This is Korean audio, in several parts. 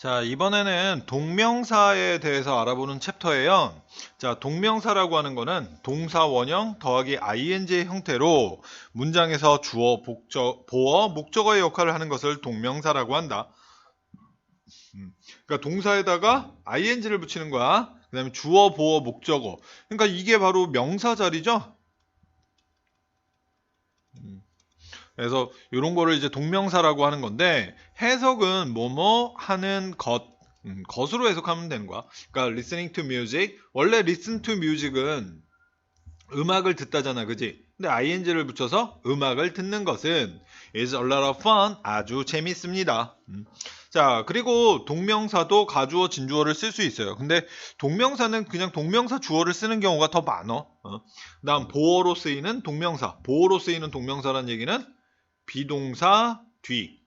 자, 이번에는 동명사에 대해서 알아보는 챕터예요. 자, 동명사라고 하는 거는 동사 원형 더하기 ing의 형태로 문장에서 주어, 복적, 보어, 목적어의 역할을 하는 것을 동명사라고 한다. 음, 그러니까 동사에다가 ing를 붙이는 거야. 그 다음에 주어, 보어, 목적어. 그러니까 이게 바로 명사 자리죠. 음. 그래서 이런 거를 이제 동명사라고 하는 건데 해석은 뭐뭐 하는 것 음, 것으로 해석하면 되는 거야. 그러니까 listening to music 원래 listen to music은 음악을 듣다잖아, 그지? 근데 ing를 붙여서 음악을 듣는 것은 is a lot of fun 아주 재밌습니다. 음. 자 그리고 동명사도 가주어 진주어를 쓸 수 있어요. 근데 동명사는 그냥 동명사 주어를 쓰는 경우가 더 많어. 어. 그다음 보어로 쓰이는 동명사 보어로 쓰이는 동명사란 얘기는 비동사 뒤.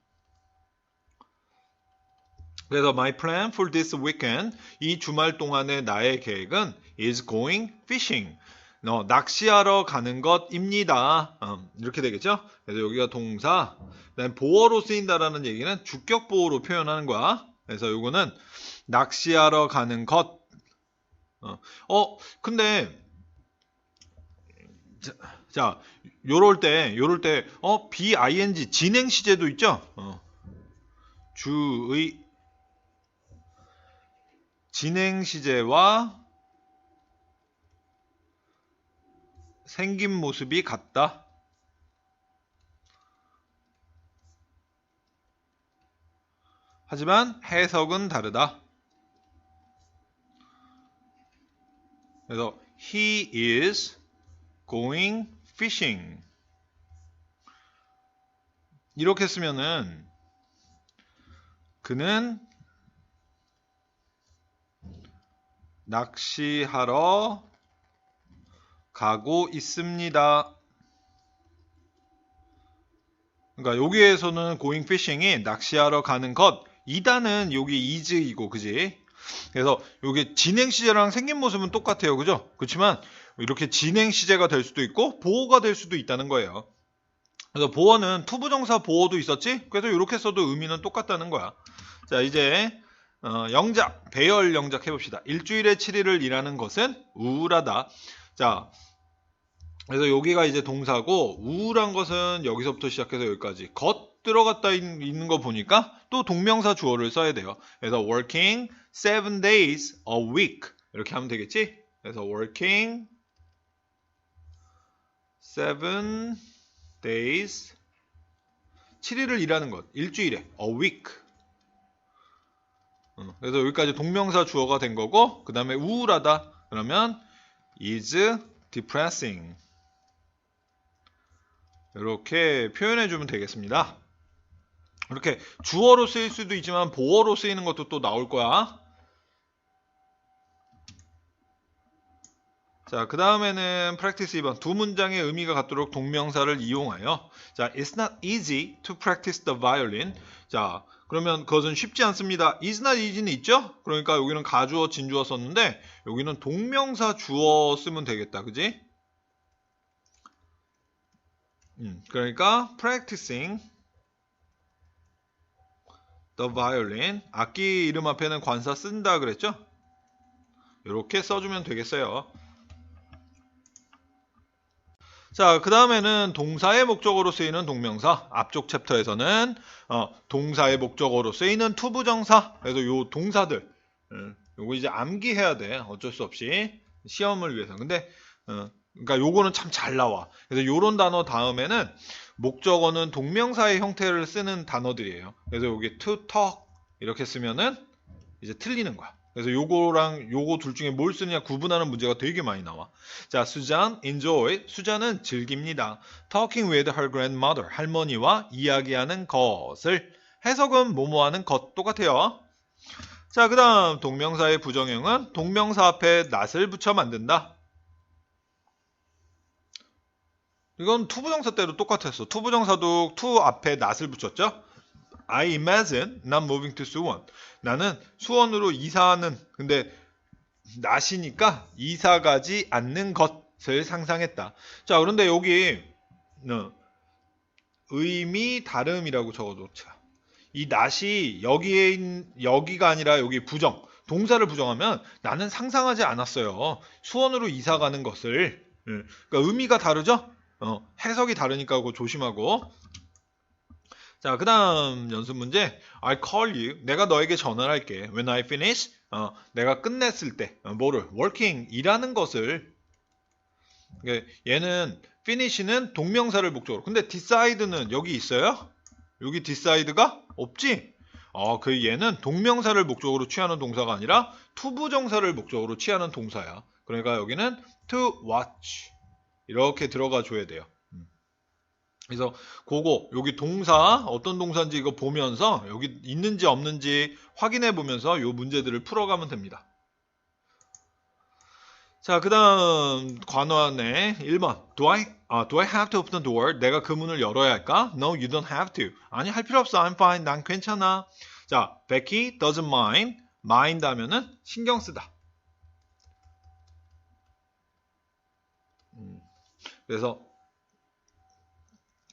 그래서 my plan for this weekend 이 주말 동안의 나의 계획은 is going fishing. 어, 낚시하러 가는 것입니다. 어, 이렇게 되겠죠? 그래서 여기가 동사. 그다음 보어로 쓰인다라는 얘기는 주격 보어로 표현하는 거야. 그래서 이거는 낚시하러 가는 것. 어, 어 근데 자, 자, 요럴 때, 요럴 때, 어, BING, 진행 시제도 있죠? 어. 주의, 진행 시제와 생긴 모습이 같다. 하지만 해석은 다르다. 그래서 he is going fishing 이렇게 쓰면은 그는 낚시하러 가고 있습니다. 그러니까 여기에서는 going fishing이 낚시하러 가는 것 이단은 여기 is이고 그지? 그래서 여기 진행 시제랑 생긴 모습은 똑같아요. 그죠? 그렇지만 이렇게 진행 시제가 될 수도 있고 보호가 될 수도 있다는 거예요. 그래서 보어는 투부정사 보어도 있었지? 그래서 이렇게 써도 의미는 똑같다는 거야. 자, 이제 어, 영작, 배열 영작 해봅시다. 일주일에 7일을 일하는 것은 우울하다. 자, 그래서 여기가 이제 동사고 우울한 것은 여기서부터 시작해서 여기까지 겉 들어갔다 있는 거 보니까 또 동명사 주어를 써야 돼요. 그래서 working seven days a week 이렇게 하면 되겠지? 그래서 working seven days. 7일을 일하는 것 일주일에 a week. 어, 그래서 여기까지 동명사 주어가 된 거고 그 다음에 우울하다. 그러면 is depressing. 이렇게 표현해 주면 되겠습니다. 이렇게 주어로 쓰일 수도 있지만 보어로 쓰이는 것도 또 나올 거야 자, 그 다음에는 practice 2번. 두 문장의 의미가 같도록 동명사를 이용하여. 자, it's not easy to practice the violin. 자, 그러면 그것은 쉽지 않습니다. is not easy는 있죠? 그러니까 여기는 가주어, 진주어 썼는데, 여기는 동명사 주어 쓰면 되겠다. 그지? 음, 그러니까 practicing the violin. 악기 이름 앞에는 관사 쓴다 그랬죠? 이렇게 써주면 되겠어요. 자, 그 다음에는 동사의 목적어로 쓰이는 동명사. 앞쪽 챕터에서는 어, 동사의 목적어로 쓰이는 투부정사. 그래서 요 동사들. 음, 요거 이제 암기해야 돼. 어쩔 수 없이. 시험을 위해서. 근데 어, 그러니까 요거는 참 잘 나와. 그래서 요런 단어 다음에는 목적어는 동명사의 형태를 쓰는 단어들이에요. 그래서 여기 to talk 이렇게 쓰면은 이제 틀리는 거야. 그래서 요거랑 요거 둘 중에 뭘 쓰느냐 구분하는 문제가 되게 많이 나와. 자, 수잔 enjoy. 수잔은 즐깁니다. talking with her grandmother. 할머니와 이야기하는 것을 해석은 뭐뭐 하는 것 똑같아요. 자, 그다음 동명사의 부정형은 동명사 앞에 낫을 붙여 만든다. 이건 투부정사 때도 똑같았어. 투부정사도 to 앞에 낫을 붙였죠. I imagine not moving to 수원. 나는 수원으로 이사하는 근데 나시니까 이사 가지 않는 것을 상상했다. 자, 그런데 여기 어, 의미 다름이라고 적어놓자. 이 not이 여기에 있, 여기가 아니라 여기 부정 동사를 부정하면 나는 상상하지 않았어요. 수원으로 이사 가는 것을 예. 그러니까 의미가 다르죠? 어, 해석이 다르니까 그거 조심하고 자, 그 다음 연습 문제. I call you. 내가 너에게 전화를 할게. When I finish. 어, 내가 끝냈을 때. 어, 뭐를? working. 일하는 것을. 얘는 finish는 동명사를 목적으로. 근데 decide는 여기 있어요? 여기 decide가 없지? 어, 그 얘는 동명사를 목적으로 취하는 동사가 아니라 투부정사를 목적으로 취하는 동사야. 그러니까 여기는 to watch. 이렇게 들어가 줘야 돼요. 그래서 그거 여기 동사 어떤 동사인지 이거 보면서 여기 있는지 없는지 확인해 보면서 이 문제들을 풀어가면 됩니다. 자, 그 다음 관원의 1번. Do I, uh, do I have to open the door? 내가 그 문을 열어야 할까? No, you don't have to. 아니, 할 필요 없어. I'm fine. 난 괜찮아. 자, Becky doesn't mind. mind 하면은 신경 쓰다. 음, 그래서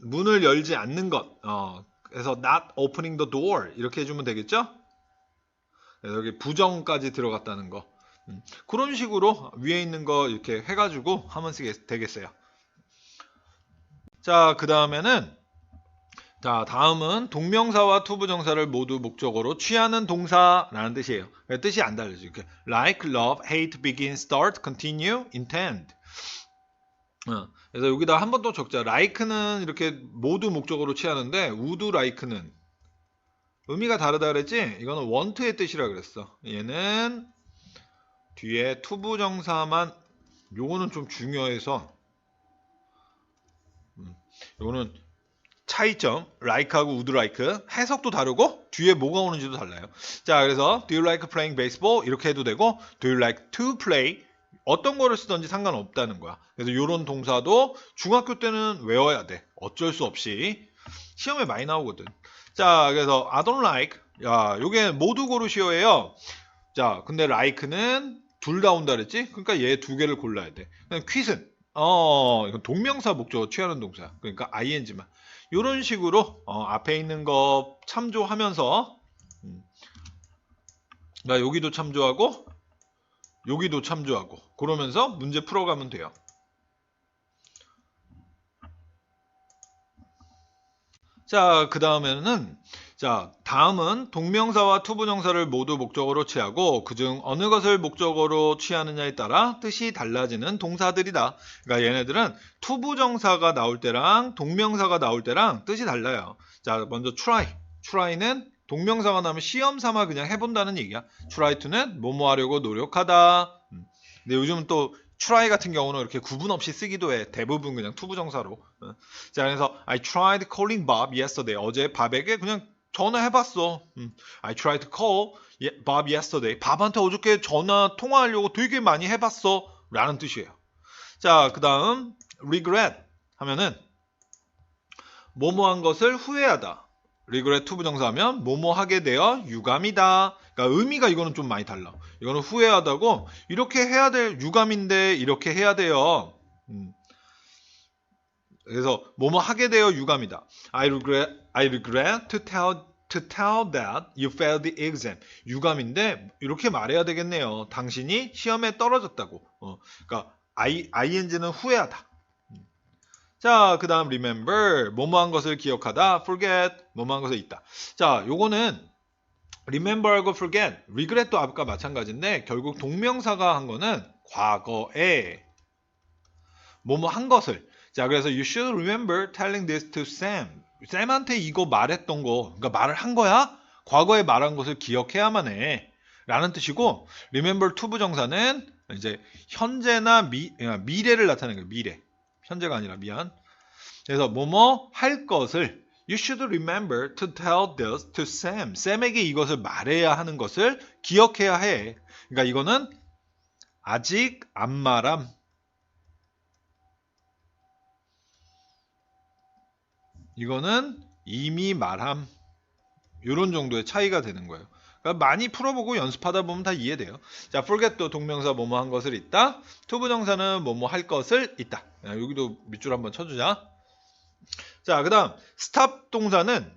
문을 열지 않는 것. 어, 그래서 not opening the door 이렇게 해주면 되겠죠? 여기 부정까지 들어갔다는 거. 음, 그런 식으로 위에 있는 거 이렇게 해가지고 하면 되겠어요. 자, 그 다음에는 자, 다음은 동명사와 투부정사를 모두 목적으로 취하는 동사라는 뜻이에요. 뜻이 안 달라져. like, love, hate, begin, start, continue, intend. 어, 그래서 여기다 한 번 더 적자. like는 이렇게 모두 목적으로 취하는데 would like는 의미가 다르다 그랬지? 이거는 want의 뜻이라 그랬어. 얘는 뒤에 투부 정사만 요거는 좀 중요해서 음, 요거는 차이점 like하고 would like 해석도 다르고 뒤에 뭐가 오는지도 달라요. 자 그래서 do you like playing baseball 이렇게 해도 되고 do you like to play 어떤 거를 쓰든지 상관없다는 거야. 그래서 이런 동사도 중학교 때는 외워야 돼. 어쩔 수 없이 시험에 많이 나오거든. 자 그래서 I don't like 야 요게 모두 고르시오예요. 자 근데 like는 둘 다 온다 그랬지? 그러니까 얘 두 개를 골라야 돼. 퀴즈는 어 이건 동명사 목적어 취하는 동사 그러니까 ing만 이런 식으로 어, 앞에 있는 거 참조하면서 음, 그러니까 여기도 참조하고 여기도 참조하고 그러면서 문제 풀어가면 돼요. 자, 그 다음에는 자, 다음은 동명사와 투부정사를 모두 목적으로 취하고 그중 어느 것을 목적으로 취하느냐에 따라 뜻이 달라지는 동사들이다. 그러니까 얘네들은 투부정사가 나올 때랑 동명사가 나올 때랑 뜻이 달라요. 자, 먼저 try. try는 동명사가 나오면 시험 삼아 그냥 해본다는 얘기야. try to는 뭐뭐 하려고 노력하다. 음. 근데 요즘은 또 try 같은 경우는 이렇게 구분 없이 쓰기도 해. 대부분 그냥 투부정사로. 어. 자, 그래서 I tried calling Bob yesterday. 어제 밥에게 그냥 전화해봤어. 음. I tried to call Bob yesterday. 밥한테 어저께 전화 통화하려고 되게 많이 해봤어. 라는 뜻이에요. 자, 그 다음 regret 하면은 뭐뭐한 것을 후회하다. Regret 투부정사하면 뭐뭐 하게 되어 유감이다. 그러니까 의미가 이거는 좀 많이 달라. 이거는 후회하다고 이렇게 해야 될 유감인데 이렇게 해야 돼요. 음. 그래서 뭐뭐 하게 되어 유감이다. I regret, I regret to tell to tell that you failed the exam. 유감인데 이렇게 말해야 되겠네요. 당신이 시험에 떨어졌다고. 어, 그러니까 I, ing는 후회하다. 자, 그 다음 remember, 뭐뭐한 것을 기억하다, forget, 뭐뭐한 것을 있다. 자, 요거는 remember하고 forget, regret도 아까 마찬가지인데 결국 동명사가 한 거는 과거에 뭐뭐 한 것을 자, 그래서 you should remember telling this to Sam. 쌤한테 이거 말했던 거, 그러니까 말을 한 거야? 과거에 말한 것을 기억해야만 해. 라는 뜻이고, remember to 부정사는 이제 현재나 미, 아, 미래를 나타내는 거예요. 미래. 현재가 아니라 미안. 그래서 뭐뭐 할 것을 You should remember to tell this to Sam. 쌤에게 이것을 말해야 하는 것을 기억해야 해. 그러니까 이거는 아직 안 말함. 이거는 이미 말함. 이런 정도의 차이가 되는 거예요. 그러니까 많이 풀어보고 연습하다 보면 다 이해돼요. 자, forget도 동명사 뭐뭐 한 것을 있다. 투부정사는 뭐뭐 할 것을 있다. 여기도 밑줄 한번 쳐주자. 자, 그 다음 stop 동사는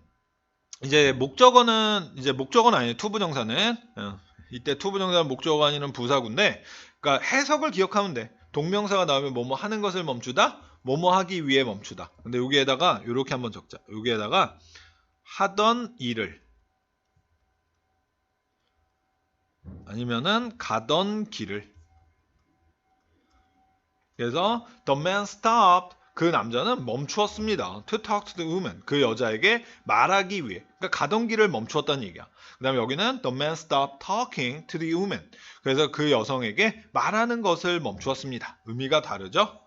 이제 목적어는 이제 목적어는 아니에요. 투부정사는 어, 이때 투부정사는 목적어가 아니는 부사구인데 그러니까 해석을 기억하면 돼. 동명사가 나오면 뭐뭐 하는 것을 멈추다, 뭐뭐 하기 위해 멈추다. 근데 여기에다가 이렇게 한번 적자. 여기에다가 하던 일을 아니면은 가던 길을 그래서 the man stopped 그 남자는 멈추었습니다. To talk to the woman. 그 여자에게 말하기 위해. 그러니까 가던 길을 멈추었다는 얘기야. 그 다음에 여기는 the man stopped talking to the woman. 그래서 그 여성에게 말하는 것을 멈추었습니다. 의미가 다르죠?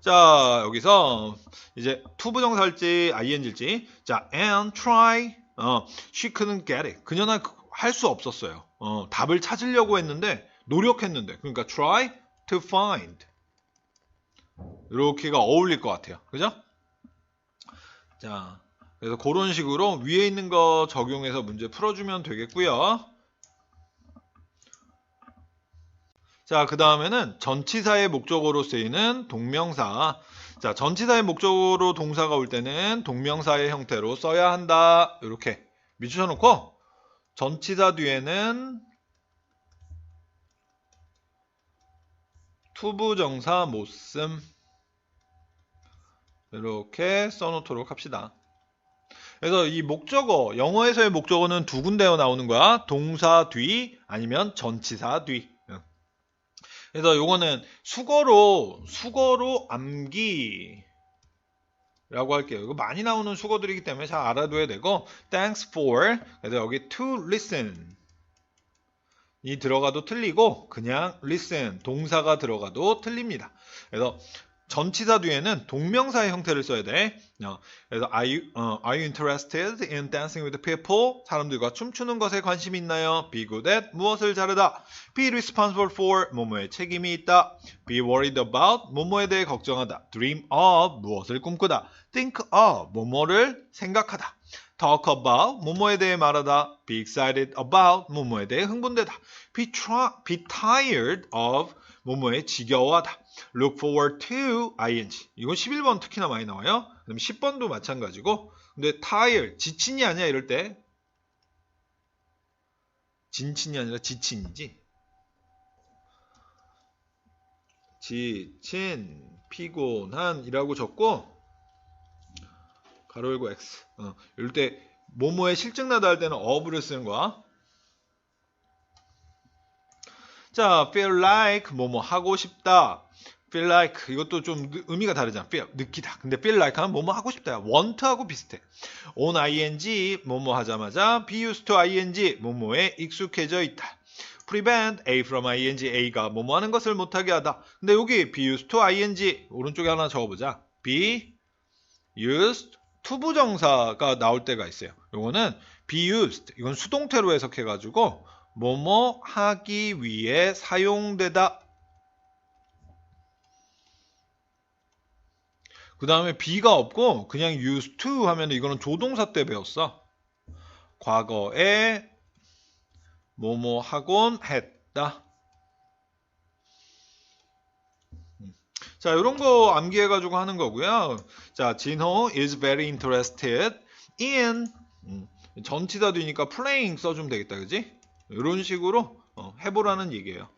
자, 여기서 이제 투부정사일지 ing일지. 자, and try. 어, she couldn't get it. 그녀는 할 수 없었어요. 어, 답을 찾으려고 했는데 노력했는데. 그러니까 try to find. 이렇게가 어울릴 것 같아요. 그죠? 자, 그래서 그런 식으로 위에 있는 거 적용해서 문제 풀어주면 되겠고요. 자, 그 다음에는 전치사의 목적어로 쓰이는 동명사. 자, 전치사의 목적어로 동사가 올 때는 동명사의 형태로 써야 한다. 이렇게 밑줄쳐놓고 전치사 뒤에는 투부정사 못씀 이렇게 써놓도록 합시다. 그래서 이 목적어, 영어에서의 목적어는 두 군데어 나오는 거야. 동사 뒤 아니면 전치사 뒤. 그래서 요거는 수거로 수거로 암기 라고 할게요. 이거 많이 나오는 수거들이기 때문에 잘 알아둬야 되고 thanks for 그래서 여기 to listen 이 들어가도 틀리고 그냥 listen 동사가 들어가도 틀립니다. 그래서 전치사 뒤에는 동명사의 형태를 써야 돼. 어, 그래서 are you, 어, are you interested in dancing with people? 사람들과 춤추는 것에 관심이 있나요? Be good at 무엇을 잘하다. Be responsible for 뭐뭐에 책임이 있다. Be worried about 뭐뭐에 대해 걱정하다. Dream of 무엇을 꿈꾸다. Think of 뭐뭐를 생각하다. Talk about 뭐뭐에 대해 말하다. Be excited about 뭐뭐에 대해 흥분되다. Be, try, be tired of 뭐뭐에 지겨워하다. Look forward to ing. 이건 11번 특히나 많이 나와요. 그다음 10번도 마찬가지고. 근데 tired 지친이 아니야 이럴 때 진친이 아니라 지친이지. 지친 피곤한이라고 적고 가로 열고 x. 어, 이럴 때 뭐뭐에 실증 나다 할 때는 of를 쓰는 거야. 자, feel like 뭐뭐 하고 싶다. feel like 이것도 좀 의미가 다르잖아. feel 느끼다. 근데 feel like 하면 뭐뭐 하고 싶다. want하고 비슷해. on ing 뭐뭐 하자마자 be used to ing 뭐뭐에 익숙해져 있다. prevent a from ing a가 뭐뭐 하는 것을 못하게 하다. 근데 여기 be used to ing 오른쪽에 하나 적어보자. be used 투부정사가 나올 때가 있어요. 요거는 be used 이건 수동태로 해석해 가지고 뭐뭐 하기 위해 사용되다. 그 다음에 be가 없고 그냥 used to 하면 이거는 조동사 때 배웠어. 과거에 뭐뭐 하곤 했다. 자, 이런 거 암기해가지고 하는 거고요. 자, 진호 is very interested in 음, 전치사 뒤니까 playing 써주면 되겠다, 그지? 이런 식으로 어, 해보라는 얘기예요.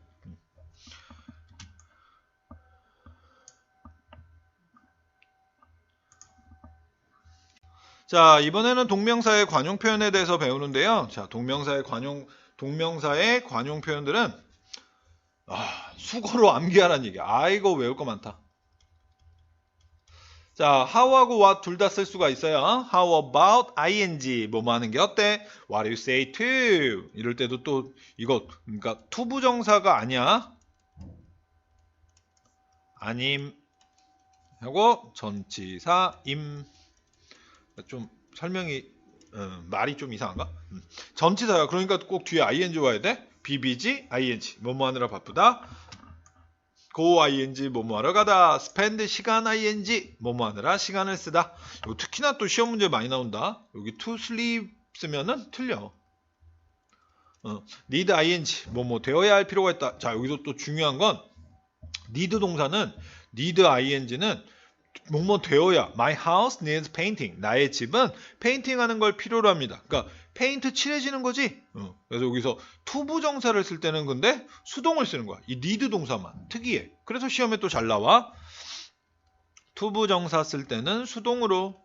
자, 이번에는 동명사의 관용 표현에 대해서 배우는데요. 자, 동명사의 관용, 동명사의 관용 표현들은, 아, 수고로 암기하라는 얘기야. 아, 이거 외울 거 많다. 자, how하고 what 둘 다 쓸 수가 있어요. How about ing 뭐뭐 하는 게 어때? What do you say to? 이럴 때도 또 이거 그러니까 투부정사가 아니야. 아님 하고 전치사 임. 좀 설명이 어, 말이 좀 이상한가? 음. 전치사야. 그러니까 꼭 뒤에 ing 와야 돼. Bbg ing 뭐뭐 하느라 바쁘다. go ing 뭐뭐 하러 가다. spend 시간 ing 뭐뭐 하느라 시간을 쓰다. 특히나 또 시험 문제 많이 나온다. 여기 to sleep 쓰면은 틀려. 어, need ing 뭐뭐 되어야 할 필요가 있다. 자 여기서 또 중요한 건 need 동사는 need ing는 뭐뭐 되어야 my house needs painting. 나의 집은 페인팅 하는 걸 필요로 합니다. 그러니까 페인트 칠해지는 거지. 어, 그래서 여기서 투부 정사를 쓸 때는 근데 수동을 쓰는 거야. 이 need 동사만 특이해. 그래서 시험에 또 잘 나와. 투부 정사 쓸 때는 수동으로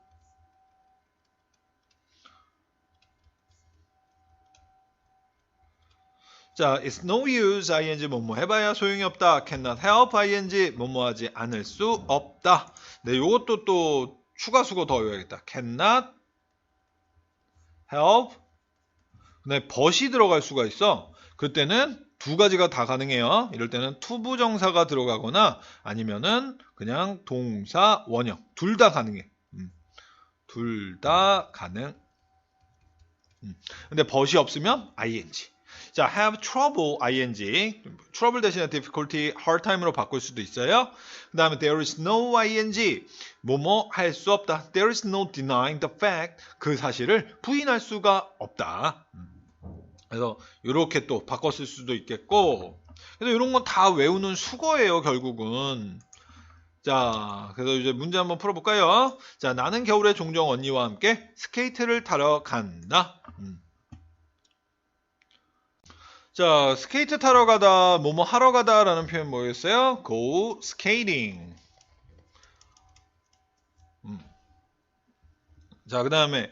자, it's no use ing 뭐뭐 해봐야 소용이 없다. cannot help ing 뭐뭐 하지 않을 수 없다. 네, 요것도 또 추가 수고 더 외워야겠다. cannot help 네, but이 들어갈 수가 있어. 그때는 두 가지가 다 가능해요. 이럴 때는 투부 정사가 들어가거나 아니면은 그냥 동사 원형 둘 다 가능해. 둘다 가능. 음. 근데 but이 없으면 ing. 자, have trouble ing. trouble 대신에 difficulty, hard time으로 바꿀 수도 있어요. 그 다음에 there is no ing. 뭐뭐 할 수 없다. there is no denying the fact. 그 사실을 부인할 수가 없다. 음. 그래서 이렇게 또쓸 수도 있겠고. 그래서 이런 건 다 외우는 수거예요, 결국은. 자, 그래서 이제 문제 한번 풀어볼까요? 자, 나는 겨울에 종종 언니와 함께 스케이트를 타러 간다. 음. 자, 스케이트 타러 가다, 뭐뭐 하러 가다 라는 표현 뭐였어요? go skating. 음. 자, 그 다음에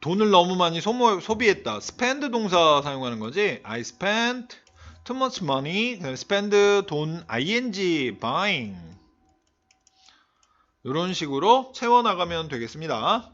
돈을 너무 많이 소모, 소비했다. spend 동사 사용하는 거지. I spent too much money. spend 돈 ing buying. 이런 식으로 채워나가면 되겠습니다.